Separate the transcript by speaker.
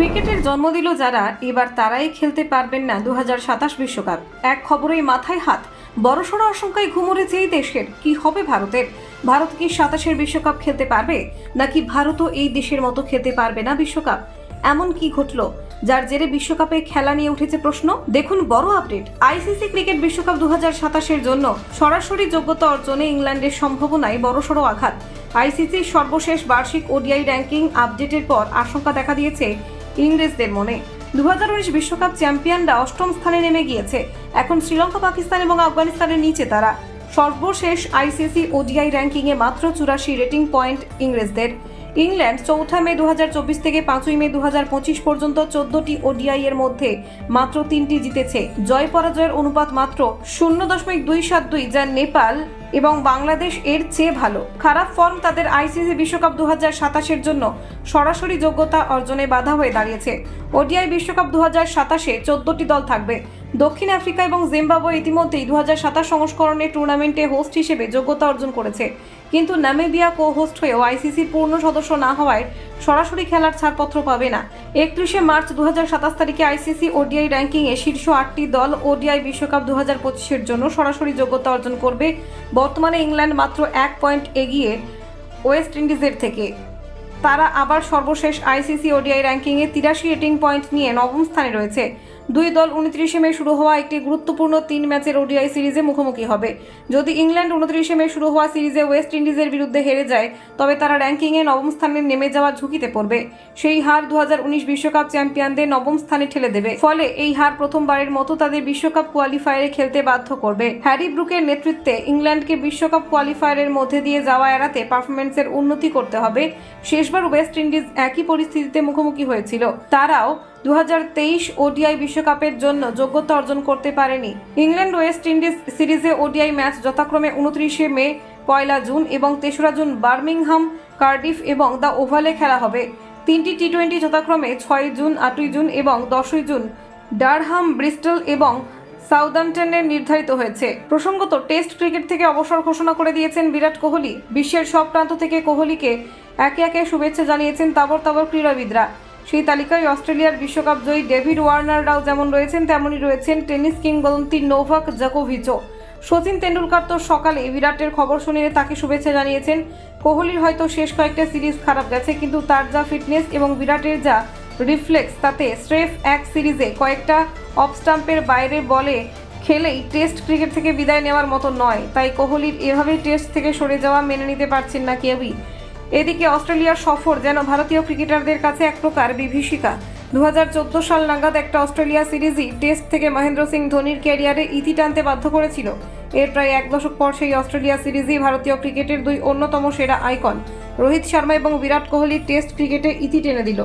Speaker 1: ক্রিকেটের জন্ম দিল যারা, এবার তারাই খেলতে পারবেন না দু বিশ্বকাপ। এক খবরেই মাথায় হাত। বড়সড় আশঙ্কায় ঘুমড়েছে এই দেশের। কি হবে ভারতের? ভারত কি সাতাশের বিশ্বকাপ খেলতে পারবে? নাকি ভারতও এই দেশের মতো খেলতে পারবে না বিশ্বকাপ? এমন কি ঘটলো? যার জেরে বিশ্বকাপে খেলা নিয়ে উঠেছে প্রশ্ন? দেখুন বড় আপডেট। আইসিসি ক্রিকেট বিশ্বকাপ দু সাতাশের জন্য সরাসরি যোগ্যতা অর্জনে ইংল্যান্ডের সম্ভাবনায় বড়সড় আঘাত। আইসিসির সর্বশেষ বার্ষিক ওডিআই র্যাঙ্কিং আপডেটের পর আশঙ্কা দেখা দিয়েছে ইংরেজদের মনে। দু বিশ্বকাপ চ্যাম্পিয়নরা অষ্টম স্থানে নেমে গিয়েছে। এখন শ্রীলঙ্কা, পাকিস্তান এবং আফগানিস্তানের নিচে তারা। সর্বশেষ আইসিসি ওডিআই র্যাঙ্কিংয়ে মাত্র চুরাশি রেটিং পয়েন্ট ইংরেজদের। ইংল্যান্ড চৌঠা মে দু হাজার চব্বিশ থেকে পাঁচই মে দু হাজার পঁচিশ পর্যন্ত চোদ্দটি ওডিআই এর মধ্যে মাত্র তিনটি জিতেছে। জয় পরাজয়ের অনুপাত মাত্র শূন্য দশমিক দুই সাত দুই, যা নেপাল এবং বাংলাদেশ এর চেয়ে ভালো। খারাপ ফর্ম তাদের আইসিসি বিশ্বকাপ দু হাজার সাতাশের জন্য সরাসরি যোগ্যতা অর্জনে বাধা হয়ে দাঁড়িয়েছে। ওডিআই বিশ্বকাপ দু হাজার সাতাশে চোদ্দটি দল থাকবে। দক্ষিণ আফ্রিকা এবং জিম্বাবুয়ে ইতিমধ্যেই দু হাজার সাতাশ সংস্করণের টুর্নামেন্টে হোস্ট হিসেবে যোগ্যতা অর্জন করেছে। কিন্তু নামিবিয়া কো হোস্ট হয়েও আইসিসির পূর্ণ সদস্য না হওয়ায় সরাসরি খেলার ছাড়পত্র পাবে না। একত্রিশে মার্চ দু হাজার সাতাশ তারিখে আইসিসি ওডিআই র্যাঙ্কিংয়ে শীর্ষ আটটি দল ওডিআই বিশ্বকাপ দু হাজার পঁচিশের জন্য সরাসরি যোগ্যতা অর্জন করবে। বর্তমানে ইংল্যান্ড মাত্র এক পয়েন্ট এগিয়ে ওয়েস্ট ইন্ডিজের থেকে তারা আবার সর্বশেষ আইসিসি ওডিআই র্যাঙ্কিংয়ে তিরাশি রেটিং পয়েন্ট নিয়ে নবম স্থানে রয়েছে। দুই দল উনত্রিশে মে শুরু হওয়া একটি গুরুত্বপূর্ণ তিন ম্যাচের ওডিআই সিরিজে মুখোমুখি হবে। যদি ইংল্যান্ড উনত্রিশে মে শুরু হওয়া সিরিজে ওয়েস্ট ইন্ডিজের বিরুদ্ধে হেরে যায়, তবে তারা র্যাঙ্কিংয়ে নবম স্থানে নেমে যাওয়ার ঝুঁকিতে পড়বে। সেই হার দু বিশ্বকাপ চ্যাম্পিয়নদের নবম স্থানে ঠেলে দেবে। ফলে এই হার প্রথমবারের মতো তাদের বিশ্বকাপ কোয়ালিফায়ারে খেলতে বাধ্য করবে। হ্যারি ব্রুকের নেতৃত্বে ইংল্যান্ডকে বিশ্বকাপ কোয়ালিফায়ারের মধ্যে দিয়ে যাওয়া এড়াতে পারফরমেন্সের উন্নতি করতে হবে। শেষবার ওয়েস্ট ইন্ডিজ একই পরিস্থিতিতে মুখোমুখি হয়েছিল। তারাও দুহাজার তেইশ ওডিআই বিশ্বকাপের জন্য যোগ্যতা অর্জন করতে পারেনি। ইংল্যান্ড ওয়েস্ট ইন্ডিজ সিরিজে ওডিআই ম্যাচ যথাক্রমে উনত্রিশে মে, পয়লা জুন এবং তেসরা জুন বার্মিংহাম, কার্ডিফ এবং দ্য ওভালে খেলা হবে। তিনটি টি টোয়েন্টি যথাক্রমে ছয় জুন, আটই জুন এবং দশই জুন ডারহাম, ব্রিস্টল এবং সাউদাম্পটনে নির্ধারিত হয়েছে। প্রসঙ্গত, টেস্ট ক্রিকেট থেকে অবসর ঘোষণা করে দিয়েছেন বিরাট কোহলি। বিশ্বের সব প্রান্ত থেকে কোহলিকে একে একে শুভেচ্ছা জানিয়েছেন তাবর তাবর ক্রীড়াবিদরা। সেই তালিকায় অস্ট্রেলিয়ার বিশ্বকাপ জয়ী ডেভিড ওয়ার্নাররাও যেমন রয়েছেন, তেমনই রয়েছেন টেনিস কিংবদন্তি নোভাক জাকোভিচও। সচিন তেন্ডুলকার তো সকালে বিরাটের খবর শুনিয়ে তাকে শুভেচ্ছা জানিয়েছেন। কোহলির হয়তো শেষ কয়েকটা সিরিজ খারাপ গেছে, কিন্তু তার যা ফিটনেস এবং বিরাটের যা রিফ্লেক্স, তাতে স্রেফ এক সিরিজে কয়েকটা অফ স্টাম্পের বাইরে বলে খেলেই টেস্ট ক্রিকেট থেকে বিদায় নেওয়ার মতো নয়। তাই কোহলির এভাবেই টেস্ট থেকে সরে যাওয়া মেনে নিতে পারছেন না কেউই। এদিকে অস্ট্রেলিয়ার সফর, যেন ভারতীয় ক্রিকেটারদের কাছে এক প্রকার বিভীষিকা। দু হাজার চোদ্দ সাল নাগাদ একটা অস্ট্রেলিয়া সিরিজই টেস্ট থেকে মহেন্দ্র সিং ধোনির ক্যারিয়ারে ইতি টানতে বাধ্য করেছিল। এর প্রায় এক দশক পর সেই অস্ট্রেলিয়া সিরিজই ভারতীয় ক্রিকেটের দুই অন্যতম সেরা আইকন। রোহিত শর্মা এবং বিরাট কোহলি টেস্ট ক্রিকেটে ইতি টেনে দিল।